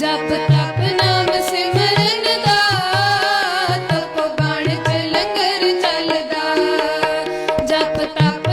ਜਪ ਤਪ ਨਾਮ ਸਿਮਰਨ ਦਾ ਤਪ ਬਾਣ ਚ ਲੰਗਰ ਚੱਲਦਾ। ਜਪ ਤਪ